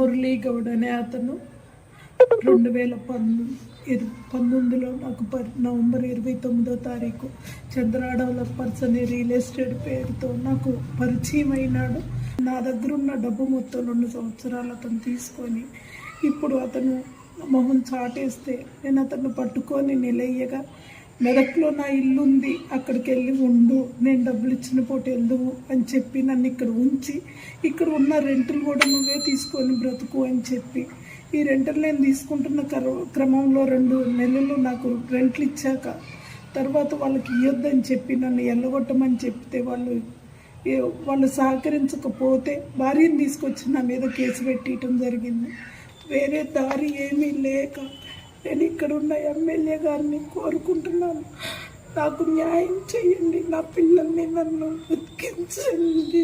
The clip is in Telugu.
మురళీ గౌడ్ అనే అతను. రెండు వేల పంతొమ్మిది పంతొమ్మిదిలో నాకు పర్ నవంబర్ ఇరవై తొమ్మిదో తారీఖు చంద్ర డెవలపర్స్ అనే రియల్ ఎస్టేట్ పేరుతో నాకు పరిచయం అయినాడు. నా దగ్గర ఉన్న డబ్బు మొత్తం రెండు సంవత్సరాలు అతను తీసుకొని ఇప్పుడు అతను మొహం చాటేస్తే నేను అతను పట్టుకొని నిలయ్యగా మెదక్లో నా ఇల్లు ఉంది అక్కడికి వెళ్ళి ఉండు నేను డబ్బులు ఇచ్చిన పూట వెళ్దువు అని చెప్పి నన్ను ఇక్కడ ఉంచి ఇక్కడ ఉన్న రెంటులు కూడా నువ్వే తీసుకొని బ్రతుకు అని చెప్పి. ఈ రెంటలు నేను తీసుకుంటున్న క్రమంలో రెండు నెలలు నాకు రెంట్లు ఇచ్చాక తర్వాత వాళ్ళకి ఇవ్వద్దని చెప్పి నన్ను ఎల్లగొట్టమని చెప్తే వాళ్ళు ఏ- వాళ్ళు సహకరించకపోతే భార్యను తీసుకొచ్చి నా మీద కేసు పెట్టడం జరిగింది. వేరే దారి ఏమీ లేక నేను ఇక్కడ ఉన్న ఎమ్మెల్యే గారిని కోరుకుంటున్నాను. నాకు న్యాయం చేయండి నా పిల్లల్ని నన్ను బతికించండి